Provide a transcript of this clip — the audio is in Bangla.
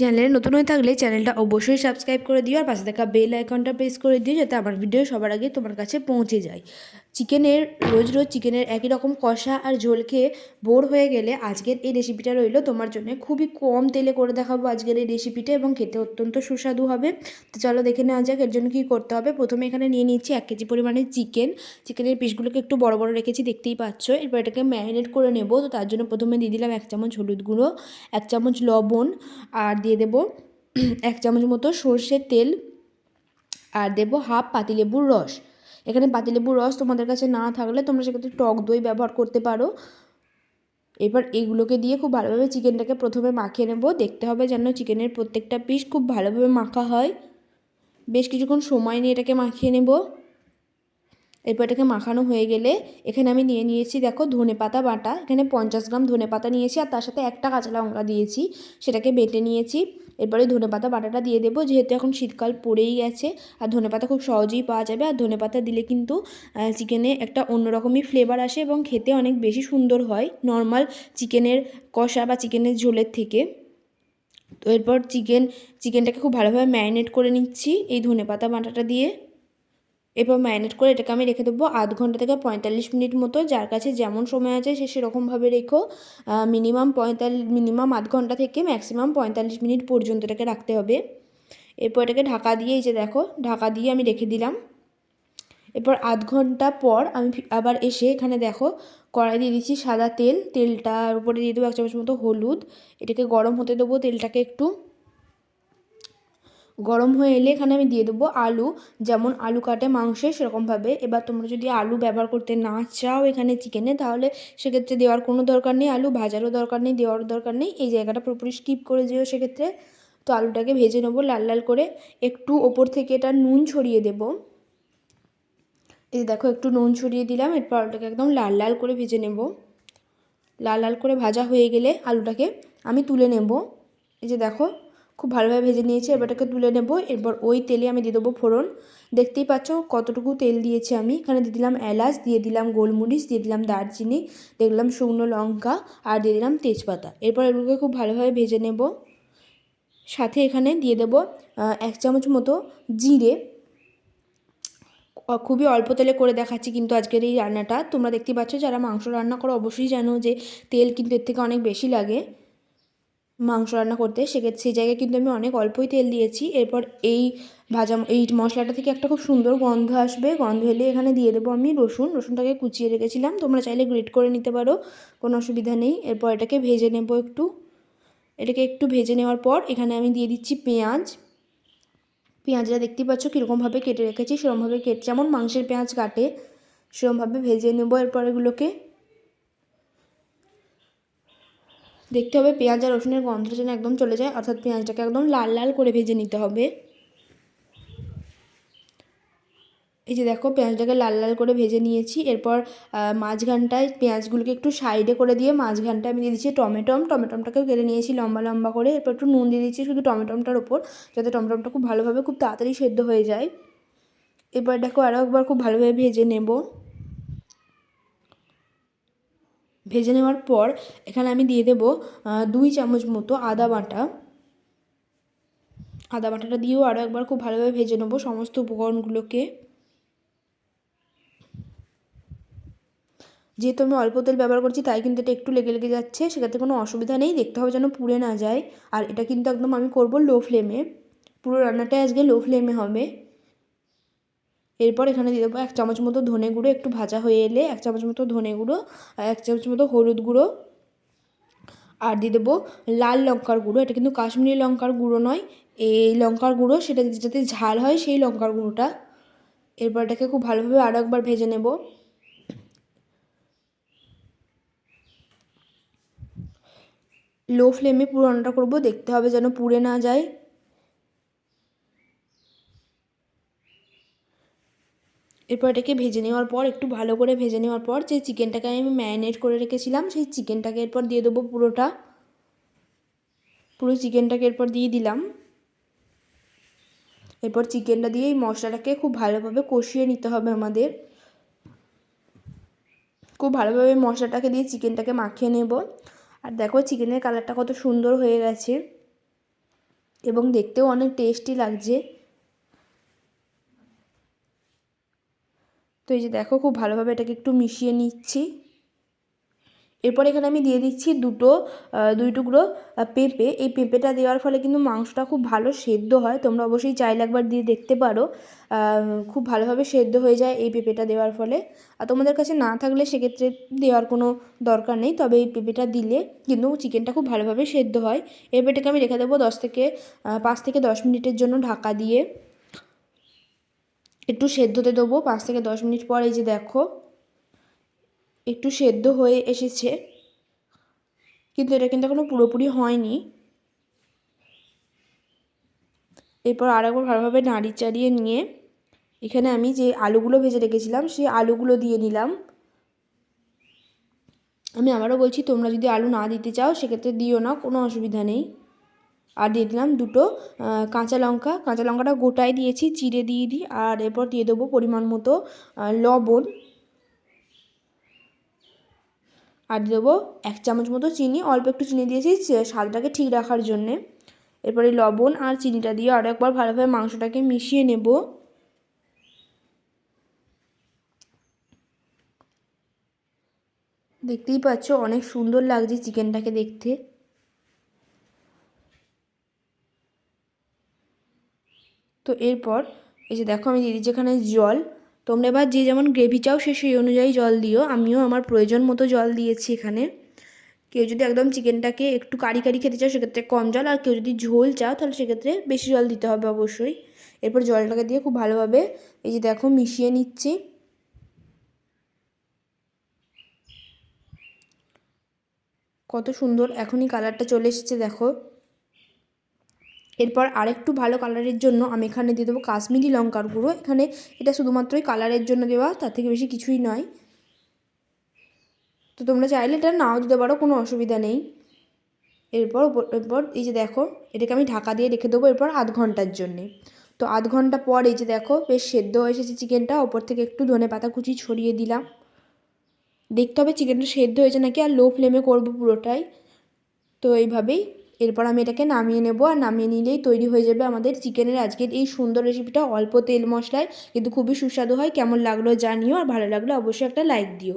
চ্যানেলে নতুন হয়ে থাকলে চ্যানেলটা অবশ্যই সাবস্ক্রাইব করে দিও আর পাশে থাকা বেল আইকনটা প্রেস করে দিও যাতে আমার ভিডিও সবার আগে তোমার কাছে পৌঁছে যায়। চিকেনের, রোজ রোজ চিকেনের একই রকম কষা আর ঝোল খেয়ে বোর হয়ে গেলে আজকের এই রেসিপিটা রইল তোমার জন্য খুবই কম তেলে করে দেখাবো আজকের এই রেসিপিটা এবং খেতে অত্যন্ত সুস্বাদু হবে। তো চলো দেখে নেওয়া যাক এর জন্য কী করতে হবে। প্রথমে এখানে নিয়ে নিচ্ছি এক কেজি পরিমাণে চিকেন চিকেনের পিসগুলোকে একটু বড় বড় রেখেছি, দেখতেই পাচ্ছ। এরপর এটাকে ম্যারিনেট করে নেব। তো তার জন্য প্রথমে দিয়ে দিলাম এক চামচ হলুদ গুঁড়ো, এক চামচ লবণ আর দিয়ে দেবো এক চামচ মতো সর্ষের তেল আর দেবো হাফ পাতিলেবুর রস। এখানে পাতিলেবুর রস তোমাদের কাছে না থাকলে তোমরা সেক্ষেত্রে টক দই ব্যবহার করতে পারো। এবার এইগুলোকে দিয়ে খুব ভালোভাবে চিকেনটাকে প্রথমে মাখিয়ে নেব। দেখতে হবে যেন চিকেনের প্রত্যেকটা পিস খুব ভালোভাবে মাখা হয়। বেশ কিছুক্ষণ সময় নিয়ে এটাকে মাখিয়ে নেব। এরপর এটাকে মাখানো হয়ে গেলে এখানে আমি নিয়ে নিয়েছি, দেখো, ধনে পাতা বাটা। এখানে পঞ্চাশ গ্রাম ধনে পাতা নিয়েছি আর তার সাথে একটা কাঁচা লঙ্কা দিয়েছি, সেটাকে বেটে নিয়েছি। এরপরে ধনে পাতা বাটাটা দিয়ে দেবো, যেহেতু এখন শীতকাল পড়েই গেছে আর ধনে পাতা খুব সহজেই পাওয়া যাবে। আর ধনে পাতা দিলে কিন্তু চিকেনে একটা অন্যরকমই ফ্লেভার আসে এবং খেতে অনেক বেশি সুন্দর হয় নর্মাল চিকেনের কষা বা চিকেনের ঝোলের থেকে। তো এরপর চিকেন, চিকেনটাকে খুব ভালোভাবে ম্যারিনেট করে নিচ্ছি এই ধনে পাতা বাটাটা দিয়ে। এরপর ম্যারিনেট করে এটাকে আমি রেখে দেবো আধ ঘণ্টা থেকে পঁয়তাল্লিশ মিনিট মতো। যার কাছে যেমন সময় আছে সে সেরকমভাবে রেখো। মিনিমাম পঁয়তাল্লিশ মিনিমাম আধ ঘণ্টা থেকে ম্যাক্সিমাম পঁয়তাল্লিশ মিনিট পর্যন্ত এটাকে রাখতে হবে। এরপর এটাকে ঢাকা দিয়ে, এই যে দেখো, ঢাকা দিয়ে আমি রেখে দিলাম। এরপর আধ ঘণ্টা পর আমি আবার এসে এখানে দেখো, কড়াই দিয়ে দিচ্ছি সাদা তেল। তেলটার উপরে দিয়ে দেবো এক চামচ মতো হলুদ। এটাকে গরম হতে দেবো তেলটাকে একটু। গরম হয়ে এলে এখানে আমি দিয়ে দেবো আলু। যেমন আলু কাটে মাংসে সেরকমভাবে। এবার তোমরা যদি আলু ব্যবহার করতে না চাও এখানে চিকেনে, তাহলে সেক্ষেত্রে দেওয়ার কোনো দরকার নেই। আলু ভাজারও দরকার নেই দেওয়ার দরকার নেই। এই জায়গাটা পুরোপুরি স্কিপ করে যেও সেক্ষেত্রে। তো আলুটাকে ভেজে নেব লাল লাল করে। একটু ওপর থেকে এটা নুন ছড়িয়ে দেব। এই দেখো, একটু নুন ছড়িয়ে দিলাম। এরপর আলুটাকে একদম লাল লাল করে ভেজে নেব। লাল লাল করে ভাজা হয়ে গেলে আলুটাকে আমি তুলে নেব। এই যে দেখো খুব ভালোভাবে ভেজে নিয়েছি এবারটাকে তুলে নেব। এরপর ওই তেলে আমি দিয়ে দেবো ফোড়ন। দেখতেই পাচ্ছ কতটুকু তেল দিয়েছি আমি। এখানে দিয়ে দিলাম এলাচ, দিয়ে দিলাম গোলমরিচ, দিয়ে দিলাম দারচিনি দেখলাম শুকনো লঙ্কা আর দিয়ে দিলাম তেজপাতা। এরপর এগুলোকে খুব ভালোভাবে ভেজে নেব। সাথে এখানে দিয়ে দেব এক চামচ মতো জিরে। খুবই অল্প তেলে করে দেখাচ্ছি কিন্তু আজকের এই রান্নাটা। তোমরা দেখতেই পাচ্ছ যারা মাংস রান্না করো অবশ্যই জানো যে তেল কিন্তু এর থেকে অনেক বেশি লাগে। মাংস রান্না করতে। সেক্ষেত্রে সেই জায়গায় কিন্তু আমি অনেক অল্পই তেল দিয়েছি। এরপর এই ভাজা, এই মশলাটা থেকে একটা খুব সুন্দর গন্ধ আসবে। গন্ধ এলে এখানে দিয়ে দেবো আমি রসুন। রসুনটাকে কুচিয়ে রেখেছিলাম। তোমরা চাইলে গ্রেট করে নিতে পারো, কোনো অসুবিধা নেই। এরপর এটাকে ভেজে নেব একটু। এটাকে একটু ভেজে নেওয়ার পর এখানে আমি দিয়ে দিচ্ছি পেঁয়াজ। পেঁয়াজটা দেখতেই পাচ্ছ কীরকমভাবে কেটে রেখেছি। সেরকমভাবে কেটে, যেমন মাংসের পেঁয়াজ কাটে, সেরকমভাবে ভেজে নেব। এরপর এগুলোকে দেখতে হবে পেঁয়াজ আর রসুনের গন্ধ যেন একদম চলে যায়, অর্থাৎ পেঁয়াজটাকে একদম লাল লাল করে ভেজে নিতে হবে। এই যে দেখো, পেঁয়াজটাকে লাল লাল করে ভেজে নিয়েছি, এরপর মাঝখানটায় পেঁয়াজগুলোকে একটু সাইডে করে দিয়ে মাঝখানটায় আমি দিয়ে দিচ্ছি টমেটম। টমেটমটাকেও কেটে নিয়েছি লম্বা লম্বা করে, এরপর একটু নুন দিয়ে দিচ্ছি শুধু টমেটমটার ওপর, যাতে টমেটমটা খুব ভালোভাবে খুব তাড়াতাড়ি সেদ্ধ হয়ে যায়। এরপর দেখো আরও একবার খুব ভালোভাবে ভেজে নেব। ভেজে নেওয়ার পর এখানে আমি দিয়ে দেব দুই চামচ মতো আদা বাটা। আদা বাটাটা দিয়েও আরও একবার খুব ভালোভাবে ভেজে নেব সমস্ত উপকরণগুলোকে। যেহেতু আমি অল্প তেল ব্যবহার করছি, তাই কিন্তু এটা একটু লেগে লেগে যাচ্ছে সেক্ষেত্রে কোনো অসুবিধা নেই, দেখতে হবে যেন পুড়ে না যায়। আর এটা কিন্তু একদম আমি করব লো ফ্লেমে। পুরো রান্নাটাই আজকে লো ফ্লেমে হবে। এরপর এখানে দিয়ে দেবো এক চামচ মতো ধনে গুঁড়ো, একটু ভাজা হয়ে এলে এক চামচ মতো ধনে গুঁড়ো, এক চামচ মতো হলুদ গুঁড়ো আর দিয়ে দেবো লাল লঙ্কার গুঁড়ো। এটা কিন্তু কাশ্মীরি লঙ্কার গুঁড়ো নয়, এই লঙ্কার গুঁড়ো সেটা যাতে ঝাল হয় সেই লঙ্কার গুঁড়োটা। এরপর এটাকে খুব ভালোভাবে আরও একবার ভেজে নেব। লো ফ্লেমে পুরো রান্নাটা করব, দেখতে হবে যেন পুড়ে না যায়। এরপর এটাকে ভেজে নেওয়ার পর, একটু ভালো করে ভেজে নেওয়ার পর, যে চিকেনটাকে আমি ম্যারিনেট করে রেখেছিলাম, সেই চিকেনটাকে এরপর দিয়ে দেবো পুরোটা। পুরো চিকেনটাকে এরপর দিয়ে দিলাম। এরপর চিকেনটা দিয়ে এই মশলাটাকে খুব ভালোভাবে কষিয়ে নিতে হবে আমাদের। খুব ভালোভাবে মশলাটাকে দিয়ে চিকেনটাকে মাখিয়ে নেব। আর দেখো চিকেনের কালারটা কত সুন্দর হয়ে গেছে। এবং দেখতেও অনেক টেস্টি লাগছে। তো এই যে দেখো খুব ভালোভাবে এটাকে একটু মিশিয়ে নিচ্ছি। এরপর এখানে আমি দিয়ে দিচ্ছি দুটো দুই টুকরো পেঁপে। এই পেঁপেটা দেওয়ার ফলে কিন্তু মাংসটা খুব ভালো সেদ্ধ হয়। তোমরা অবশ্যই চাইলে একবার দিয়ে দেখতে পারো খুব ভালোভাবে সেদ্ধ হয়ে যায় এই পেঁপেটা দেওয়ার ফলে। আর তোমাদের কাছে না থাকলে সেক্ষেত্রে দেওয়ার কোনো দরকার নেই, তবে এই পেঁপেটা দিলে কিন্তু চিকেনটা খুব ভালোভাবে সেদ্ধ হয়। এই পেঁপেটাকে আমি রেখে দেবো দশ থেকে পাঁচ থেকে দশ মিনিটের জন্য ঢাকা দিয়ে। একটু সেদ্ধতে দেবো, পাঁচ থেকে দশ মিনিট পর এই যে দেখো, একটু সেদ্ধ হয়ে এসেছে। কিন্তু এটা কিন্তু এখনও পুরোপুরি হয়নি। এরপর আরেকবার ভালোভাবে নাড়ি চাড়িয়ে নিয়ে, এখানে আমি যে আলুগুলো ভেজে রেখেছিলাম, সেই আলুগুলো দিয়ে নিলাম। আমি আবারও বলছি, তোমরা যদি আলু না দিতে চাও, সেক্ষেত্রে দিও না, কোনো অসুবিধা নেই। আর দিয়ে দিলাম দুটো কাঁচা লঙ্কা। কাঁচা লঙ্কাটা গোটায় দিয়েছি, চিড়ে দিয়ে দিই আর এরপর দিয়ে দেবো পরিমাণ মতো লবণ। আর দিয়ে দেবো এক চামচ মতো চিনি, অল্প একটু চিনি দিয়েছি স্বাদটাকে ঠিক রাখার জন্যে। এরপরে লবণ আর চিনিটা দিয়ে আরও একবার ভালোভাবে মাংসটাকে মিশিয়ে নেব। দেখতেই পাচ্ছ, অনেক সুন্দর লাগছে চিকেনটাকে দেখতে। তো এরপর এই যে দেখো আমি দিদি যেখানে জল, তোমরা এবার যে যেমন গ্রেভি চাও সে সেই অনুযায়ী জল দিও। আমিও আমার প্রয়োজন মতো জল দিয়েছি এখানে। কেউ যদি একদম চিকেনটাকে একটু কারি কারি খেতে চাও সেক্ষেত্রে কম জল, আর কেউ যদি ঝোল চাও তাহলে সেক্ষেত্রে বেশি জল দিতে হবে অবশ্যই। এরপর জলটাকে দিয়ে খুব ভালোভাবে এই যে দেখো মিশিয়ে নিচ্ছি। কত সুন্দর এখনই কালারটা চলে এসেছে দেখো। এরপর আরেকটু ভালো কালারের জন্য আমি এখানে দিয়ে দেবো কাশ্মীরি লঙ্কার গুঁড়ো। এখানে এটা শুধুমাত্রই কালারের জন্য দেওয়া, তার থেকে বেশি কিছুই নয়। তো তোমরা চাইলে এটা নাও দিতে পারো, কোনো অসুবিধা নেই। এরপর এরপর এই যে দেখো, এটাকে আমি ঢাকা দিয়ে রেখে দেবো এরপর আধ ঘণ্টার জন্যে। তো আধ ঘণ্টা পর এই যে দেখো, বেশ সেদ্ধ হয়ে এসেছে চিকেনটা, ওপর থেকে একটু ধনে পাতা কুচি ছড়িয়ে দিলাম। দেখতে হবে চিকেনটা সেদ্ধ হয়েছে নাকি, আর লো ফ্লেমে করব পুরোটাই। তো এইভাবেই এরপর আমি এটাকে নামিয়ে নেব। আর নামিয়ে নিলেই তৈরি হয়ে যাবে আমাদের চিকেনের আজকের এই সুন্দর রেসিপিটা অল্প তেল মশলায়, কিন্তু খুবই সুস্বাদু হয়। কেমন লাগল জানিও। আর ভালো লাগল অবশ্যই একটা লাইক দিও।